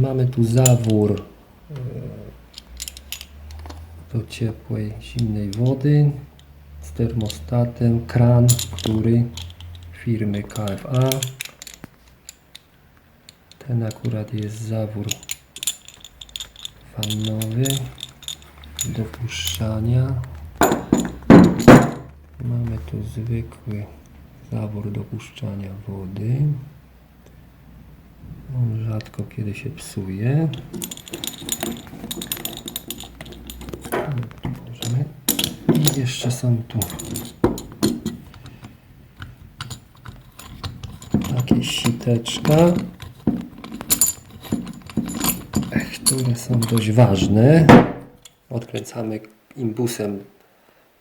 Mamy tu zawór e, do ciepłej, zimnej wody z termostatem, kran, który firmy KFA. Ten akurat jest zawór wannowy do puszczania. Mamy tu zwykły zawór do puszczania wody. On rzadko kiedy się psuje. I jeszcze są tu takie siteczka, które są dość ważne. Odkręcamy imbusem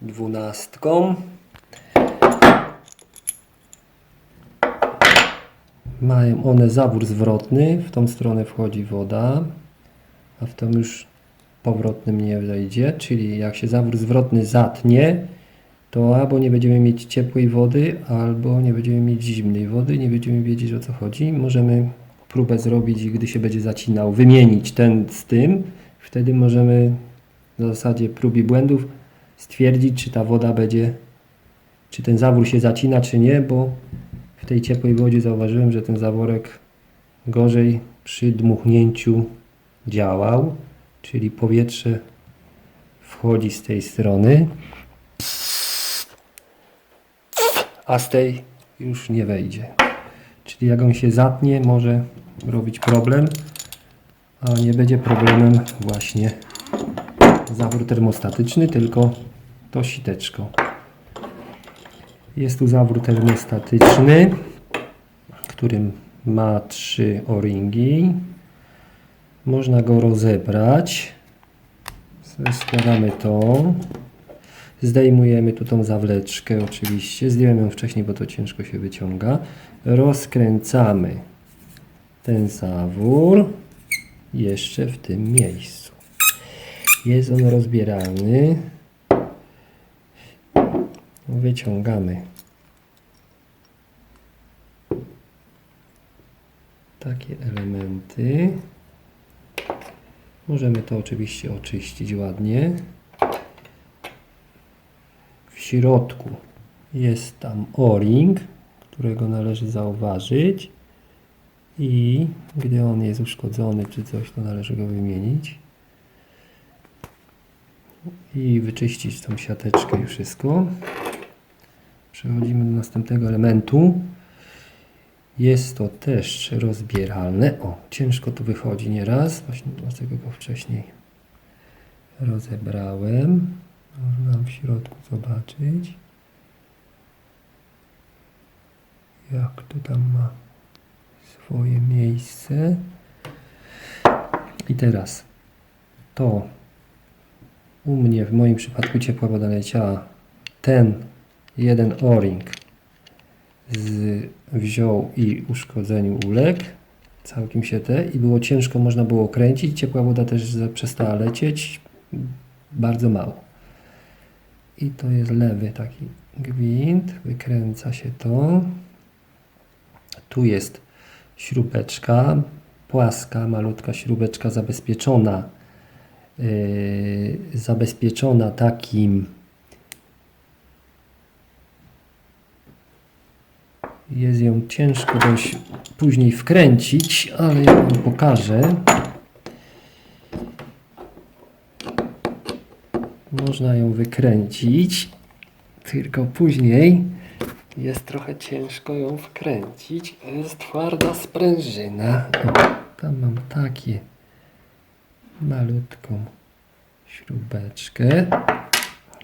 dwunastką. Mają one zawór zwrotny, w tą stronę wchodzi woda, a w tą już powrotnym nie wejdzie, czyli jak się zawór zwrotny zatnie, to albo nie będziemy mieć ciepłej wody, albo nie będziemy mieć zimnej wody, nie będziemy wiedzieć o co chodzi. Możemy próbę zrobić, gdy się będzie zacinał, wymienić ten z tym. Wtedy możemy na zasadzie prób i błędów stwierdzić, czy ta woda będzie, czy ten zawór się zacina, czy nie, bo w tej ciepłej wodzie zauważyłem, że ten zaworek gorzej przy dmuchnięciu działał, czyli powietrze wchodzi z tej strony, a z tej już nie wejdzie. Czyli jak on się zatnie, może robić problem, a nie będzie problemem właśnie zawór termostatyczny, tylko to siteczko. Jest tu zawór termostatyczny, którym ma trzy o-ringi. Można go rozebrać. Składamy to. Zdejmujemy tu tą zawleczkę oczywiście. Zdjąłem ją wcześniej, bo to ciężko się wyciąga. Rozkręcamy ten zawór jeszcze w tym miejscu. Jest on rozbieralny. Wyciągamy takie elementy. Możemy to oczywiście oczyścić ładnie. W środku jest tam o-ring, którego należy zauważyć i gdy on jest uszkodzony czy coś, to należy go wymienić i wyczyścić tą siateczkę i wszystko. Przechodzimy do następnego elementu. Jest to też rozbieralne. O, ciężko tu wychodzi nieraz, właśnie dlatego go wcześniej rozebrałem. Można w środku zobaczyć, jak to tam ma swoje miejsce. I teraz to u mnie, w moim przypadku ciepła woda leciała, ten jeden o-ring z, wziął i uszkodzeniu uległ, całkiem się te i było ciężko, można było kręcić, ciepła woda też przestała lecieć, bardzo mało. I to jest lewy taki gwint, wykręca się to. Tu jest śrubeczka, płaska, malutka śrubeczka zabezpieczona, yy, zabezpieczona takim jest ją ciężko dość później wkręcić, ale ja wam pokażę. Można ją wykręcić, tylko później jest trochę ciężko ją wkręcić. Jest twarda sprężyna. O, tam mam takie malutką śrubeczkę,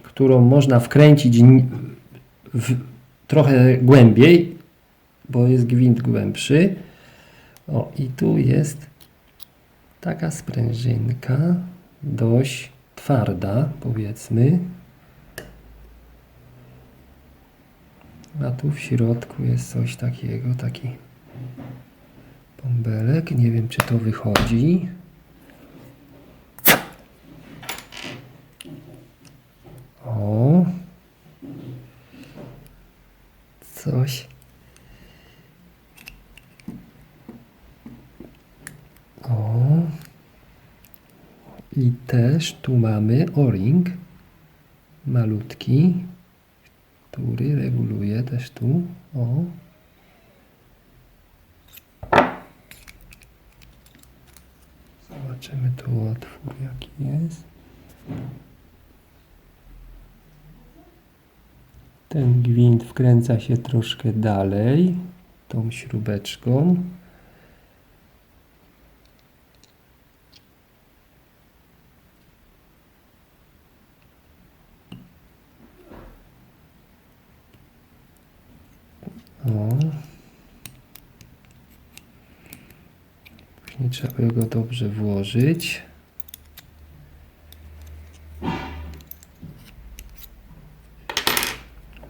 którą można wkręcić w, trochę głębiej, bo jest gwint głębszy. O, i tu jest taka sprężynka, dość twarda, powiedzmy. A tu w środku jest coś takiego, taki bąbelek. Nie wiem, czy to wychodzi. O. Coś. O. I też tu mamy o-ring malutki, który reguluje też tu. O. Zobaczymy tu otwór jaki jest. Ten gwint wkręca się troszkę dalej tą śrubeczką. O. Później trzeba go dobrze włożyć.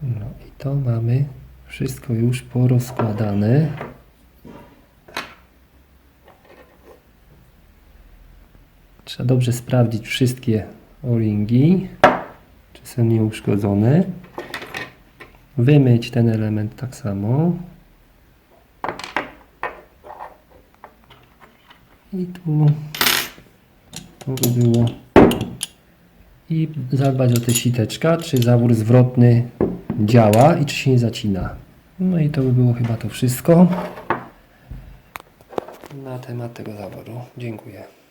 No i to mamy wszystko już porozkładane. Trzeba dobrze sprawdzić wszystkie o-ringi, czy są nieuszkodzone. Wymyć ten element tak samo. I tu to by było. I zadbać o te siteczka, czy zawór zwrotny działa i czy się nie zacina. No i to by było chyba to wszystko na temat tego zaworu. Dziękuję.